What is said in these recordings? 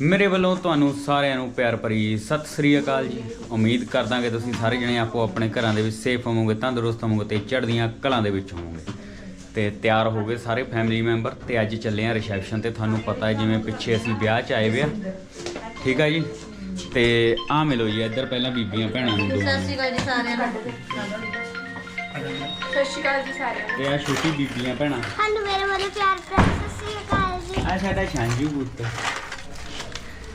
ਮੇਰੇ ਵੱਲੋਂ ਤੁਹਾਨੂੰ ਸਾਰਿਆਂ ਨੂੰ ਪਿਆਰ ਭਰੀ ਸਤਿ ਸ੍ਰੀ ਅਕਾਲ ਜੀ। ਉਮੀਦ ਕਰਦਾ ਕਿ ਤੁਸੀਂ ਸਾਰੇ ਜਣੇ ਆਪੋ ਆਪਣੇ ਘਰਾਂ ਦੇ ਵਿੱਚ ਸੇਫ ਹੋਵੋਗੇ ਤੰਦਰੁਸਤ ਹੋਵੋਗੇ ਤੇ ਚੜ੍ਹਦੀਆਂ ਕਲਾਂ ਦੇ ਵਿੱਚ ਹੋਵੋਗੇ। ਤੇ ਤਿਆਰ ਹੋ ਗਏ ਸਾਰੇ ਫੈਮਿਲੀ ਮੈਂਬਰ ਤੇ ਅੱਜ ਚੱਲੇ ਆ ਰਿਸੈਪਸ਼ਨ ਤੇ। ਤੁਹਾਨੂੰ ਪਤਾ ਹੈ ਜਿਵੇਂ ਪਿੱਛੇ ਅਸੀਂ ਵਿਆਹ 'ਚ ਆਏ ਵੇ ਆ। ਠੀਕ ਆ ਜੀ? ਤੇ ਆ ਮਿਲੋ ਜੀ ਇੱਧਰ ਪਹਿਲਾਂ ਬੀਬੀਆਂ ਭੈਣਾਂ ਨੂੰ ਦੋ। ਸਤਿ ਸ਼੍ਰੀ ਅਕਾਲ ਜੀ ਸਾਰਿਆਂ ਨੂੰ। ਸਤਿ ਸ਼੍ਰੀ ਅਕਾਲ ਜੀ ਸਾਰਿਆਂ ਨੂੰ। ਤੇ ਆ ਛੋਟੀ ਬੀਬੀਆਂ ਭੈਣਾਂ। ਸਾਨੂੰ ਮੇਰੇ ਵੱਲੋਂ ਪਿਆਰ ਭਰੀ ਸਤਿ ਸ੍ਰੀ ਅਕਾਲ ਜੀ। ਆ ਸਾਡਾ ਸ਼ਾਂਜੂ ਪੁੱਤ।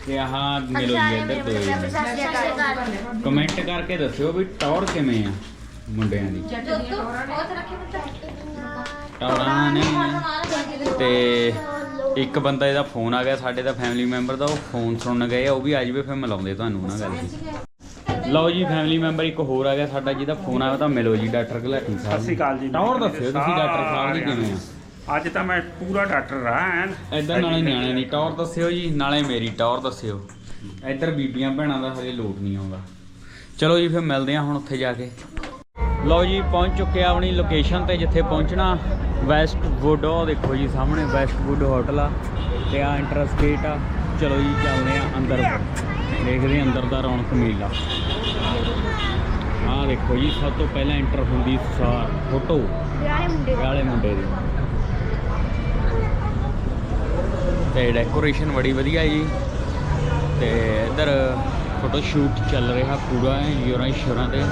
ਤੇ ਆਹ ਮਿਲੋ ਜੀ ਇੱਧਰ ਦੋ ਕਮੈਂਟ ਕਰਕੇ ਦੱਸਿਓ ਵੀ ਟੌਰ ਕਿਵੇਂ ਆ ਮੁੰਡਿਆਂ ਦੀ। ਟੌਰਾਂ ਨੇ। ਤੇ ਇੱਕ ਬੰਦਾ ਇਹਦਾ ਫੋਨ ਆ ਗਿਆ ਸਾਡੇ ਦਾ ਫੈਮਿਲੀ ਮੈਂਬਰ ਦਾ ਉਹ ਫੋਨ ਸੁਣਨ ਗਏ ਆ ਉਹ ਵੀ ਆ ਜਾਵੇ ਫਿਰ ਮਿਲਾਉਂਦੇ ਤੁਹਾਨੂੰ ਉਹਨਾਂ ਗੱਲ ਲਓ ਜੀ ਫੈਮਿਲੀ ਮੈਂਬਰ ਇੱਕ ਹੋਰ ਆ ਗਿਆ ਸਾਡਾ ਜਿਹਦਾ ਫੋਨ ਆਇਆ ਤਾਂ ਮਿਲੋ ਜੀ ਡਾਕਟਰ ਘਲਾਟੀ ਸਾਹਿਬ ਸਤਿ ਸ਼੍ਰੀ ਅਕਾਲ ਜੀ। ਟੌਰ ਦੱਸਿਓ ਤੁਸੀਂ ਡਾਕਟਰ ਸਾਹਿਬ ਦੀ ਕਿਵੇਂ ਆ? ਅੱਜ ਤਾਂ ਮੈਂ ਪੂਰਾ ਡਾਕਟਰ ਆ ਐਨ। ਇੱਧਰ ਨਾਲੇ ਨਿਆਣੇ ਦੀ ਟੌਰ ਦੱਸਿਓ ਜੀ ਨਾਲੇ ਮੇਰੀ ਟੌਰ ਦੱਸਿਓ। ਇੱਧਰ ਬੀਬੀਆਂ ਭੈਣਾਂ ਦਾ ਹਜੇ ਲੋਟ ਨਹੀਂ ਆਉਂਦਾ। ਚਲੋ ਜੀ ਫਿਰ ਮਿਲਦੇ ਹਾਂ ਹੁਣ ਉੱਥੇ ਜਾ ਕੇ। ਲਓ ਜੀ ਪਹੁੰਚ ਚੁੱਕੇ ਆ ਆਪਣੀ ਲੋਕੇਸ਼ਨ ਤੇ ਜਿੱਥੇ ਪਹੁੰਚਣਾ। ਵੈਸਟ ਵੁੱਡ ਉਹ ਦੇਖੋ ਜੀ ਸਾਹਮਣੇ ਵੈਸਟ ਵੁੱਡ ਹੋਟਲ ਆ। ਤੇ ਆ ਇੰਟਰਸਟ ਗੇਟ ਆ। ਚਲੋ ਜੀ ਚੱਲਦੇ ਆ ਅੰਦਰ। ਦੇਖਦੇ ਆ ਅੰਦਰ ਦਾ ਰੌਣਕ ਮੇਲਾ। ਆ ਦੇਖੋ ਜੀ ਸਭ ਤੋਂ ਪਹਿਲਾਂ ਐਂਟਰ ਹੁੰਦੀ ਸਾਰ ਫੋਟੋ। ਵਾਲੇ ਮੁੰਡੇ ਦੀ। ਤੇ ਡੈਕੋਰੇਸ਼ਨ ਬੜੀ ਵਧੀਆ ਜੀ। ਤੇ ਇੱਧਰ ਫੋਟੋ ਸ਼ੂਟ ਚੱਲ ਰਿਹਾ ਪੂਰਾ ਜ਼ੋਰਾਂ ਸ਼ੋਰਾਂ ਤੇ।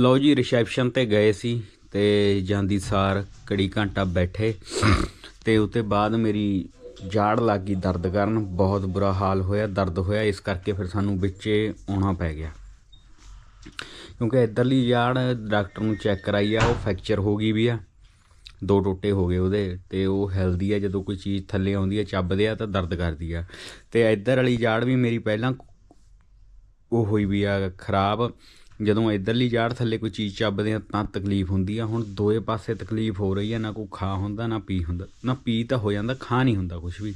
ਲਓ ਜੀ ਰਿਸੈਪਸ਼ਨ ਤੇ ਗਏ ਸੀ ਤੇ ਜਾਂਦੀ ਸਾਰ ਕੜੀ ਘੰਟਾ ਬੈਠੇ ਤੇ ਉਤੇ ਬਾਅਦ ਮੇਰੀ ਜਾੜ ਲੱਗ ਗਈ ਦਰਦ ਕਰਨ, ਬਹੁਤ ਬੁਰਾ ਹਾਲ ਹੋਇਆ, ਦਰਦ ਹੋਇਆ, ਇਸ ਕਰਕੇ ਫਿਰ ਸਾਨੂੰ ਵਿੱਚੇ ਆਉਣਾ ਪੈ ਗਿਆ। ਕਿਉਂਕਿ ਇਧਰਲੀ ਜਾੜ ਡਾਕਟਰ ਨੂੰ ਚੈੱਕ ਕਰਾਈ ਆ, ਉਹ ਫ੍ਰੈਕਚਰ ਹੋ ਗਈ ਵੀ ਆ, ਦੋ ਟੋਟੇ ਹੋ ਗਏ ਉਹਦੇ ਤੇ ਉਹ ਹੈਲਦੀ ਆ, ਜਦੋਂ ਕੋਈ ਚੀਜ਼ ਥੱਲੇ ਆਉਂਦੀ ਆ, ਚੱਬਦੇ ਆ ਤਾਂ ਦਰਦ ਕਰਦੀ ਆ। ਤੇ ਇਧਰ ਵਾਲੀ ਜਾੜ ਵੀ ਮੇਰੀ ਪਹਿਲਾਂ ਉਹ ਹੋਈ ਵੀ ਆ, ਖਰਾਬ ਜਦੋਂ ਇਧਰਲੀ ਜਾੜ ਥੱਲੇ ਕੋਈ ਚੀਜ਼ ਚੱਬਦੇ ਆ, ਤਾਂ ਤਕਲੀਫ ਹੁੰਦੀ ਆ। ਹੁਣ ਦੋਏ ਪਾਸੇ ਤਕਲੀਫ ਹੋ ਰਹੀ ਆ, ਨਾ ਕੋਈ ਖਾ ਹੁੰਦਾ, ਨਾ ਪੀ ਹੁੰਦਾ, ਨਾ ਪੀ ਤਾਂ ਹੋ ਜਾਂਦਾ, ਖਾ ਨਹੀਂ ਹੁੰਦਾ ਕੁਝ ਵੀ।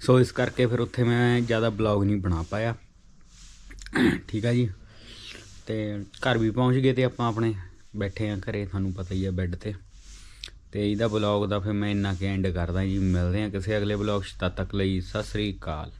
ਸੋ ਇਸ ਕਰਕੇ ਫਿਰ ਉੱਥੇ ਮੈਂ ਜ਼ਿਆਦਾ ਬਲੌਗ ਨਹੀਂ ਬਣਾ ਪਾਇਆ। ਠੀਕ ਆ ਜੀ? ਤੇ ਘਰ ਵੀ ਪਹੁੰਚ ਗਏ ਤੇ ਆਪਾਂ ਆਪਣੇ ਬੈਠੇ ਆ ਘਰੇ, ਤੁਹਾਨੂੰ ਪਤਾ ਹੀ ਆ ਬੈੱਡ ਤੇ। ਤੇ ਇਹਦਾ ਬਲੌਗ ਦਾ ਫਿਰ ਮੈਂ ਇੰਨਾ ਕਿ ਐਂਡ ਕਰਦਾ ਜੀ। ਮਿਲਦੇ ਆ ਕਿਸੇ ਅਗਲੇ ਬਲੌਗ 'ਚ, ਤਦ ਤੱਕ ਲਈ ਸਤਿ ਸ੍ਰੀ ਅਕਾਲ।